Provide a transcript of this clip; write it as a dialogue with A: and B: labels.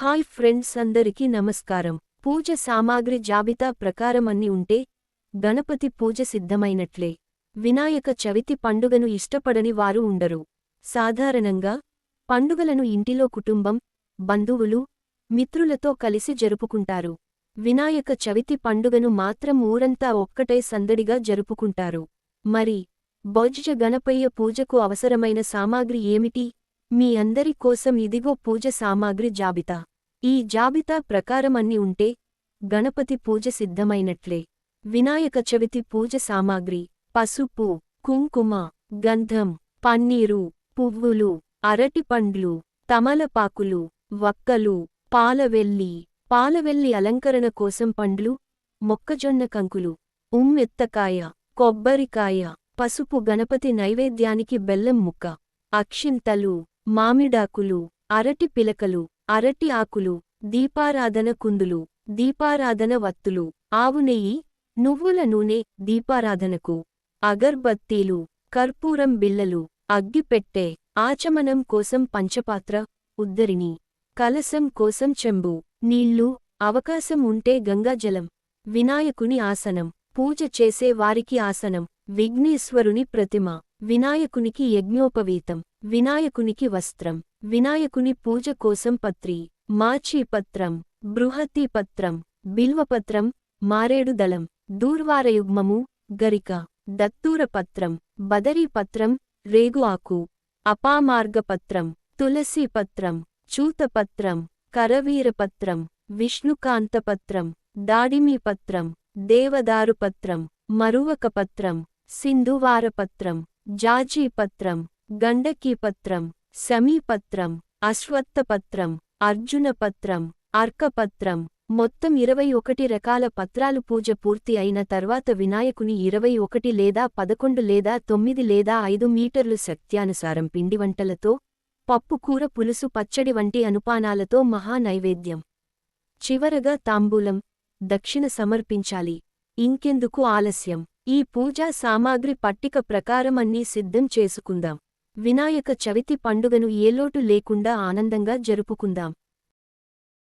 A: Hi friends అందరికీ నమస్కారం. పూజ సామాగ్రి జాబితా ప్రకారం అన్ని ఉంటే గణపతి పూజ సిద్ధమైనట్లే. వినాయక చవితి పండుగను ఇష్టపడని వారు ఉండరు. సాధారణంగా పండుగలను ఇంటిలో కుటుంబం బంధువులు మిత్రులతో కలిసి జరుపుకుంటారు. వినాయక చవితి పండుగను మాత్రం ఊరంతా ఒక్కటై సందడిగా జరుపుకుంటారు. మరి బొజ్జ గణపయ్య పూజకు అవసరమైన సామాగ్రి ఏమిటి? మీ అందరి కోసం ఇదిగో పూజ సామాగ్రి జాబితా. ఈ జాబితా ప్రకారం అన్ని ఉంటే గణపతి పూజ సిద్ధమైనట్లే. వినాయక చవితి పూజ సామాగ్రి పసుపు కుంకుమ గంధం పన్నీరు పువ్వులు అరటిపండ్లు తమలపాకులు వక్కలు పాలవెల్లి పాలవెల్లి అలంకరణ కోసం పండ్లు మొక్కజొన్న కంకులు ఉమ్మెత్తకాయ కొబ్బరికాయ పసుపు గణపతి నైవేద్యానికి బెల్లం ముక్క అక్షింతలు మామిడాకులు అరటి పిలకలు అరటి ఆకులు దీపారాధన కుందులు దీపారాధన వత్తులు ఆవు నెయ్యి నువ్వుల నూనె దీపారాధనకు అగర్బత్తీలు కర్పూరం బిళ్ళలు అగ్గిపెట్టె ఆచమనం కోసం పంచపాత్ర ఉద్దరిని కలసం కోసం చెంబు నీళ్ళు అవకాశం ఉంటే గంగాజలం వినాయకుని ఆసనం పూజ చేసే వారికి ఆసనం. విఘ్నేశ్వరుని ప్రతిమ వినాయకునికి యజ్ఞోపవీతం వినాయకునికి వస్త్రం వినాయకుని పూజ కోసం పత్రి మాచీపత్రం బృహతీపత్రం బిల్వపత్రం మారేడుదళం దూర్వారయుగ్మము గరిక దత్తూరపత్రం బదరీపత్రం రేగు ఆకు అపామార్గపత్రం తులసీపత్రం చూతపత్రం కరవీరపత్రం విష్ణుకాంతపత్రం దాడిమీపత్రం దేవదారుపత్రం మరువకపత్రం సింధువారపత్రం జాజీపత్రం గండకీపత్రం సమీపత్రం అశ్వత్థపత్రం అర్జునపత్రం అర్కపత్రం మొత్తం ఇరవై ఒకటి రకాల పత్రాలు పూజ పూర్తి అయిన తర్వాత వినాయకుని ఇరవై ఒకటి లేదా పదకొండు లేదా తొమ్మిది లేదా ఐదు మీటర్లు శక్త్యానుసారం పిండి వంటలతో పప్పుకూర పులుసు పచ్చడి వంటి అనుపానాలతో మహా నైవేద్యం. చివరగా తాంబూలం దక్షిణ సమర్పించాలి. ఇంకెందుకు ఆలస్యం? ఈ పూజా సామాగ్రి పట్టిక ప్రకారం అన్నీ సిద్ధం చేసుకుందాం. వినాయక చవితి పండుగను ఏలోటు లేకుండా ఆనందంగా జరుపుకుందాం.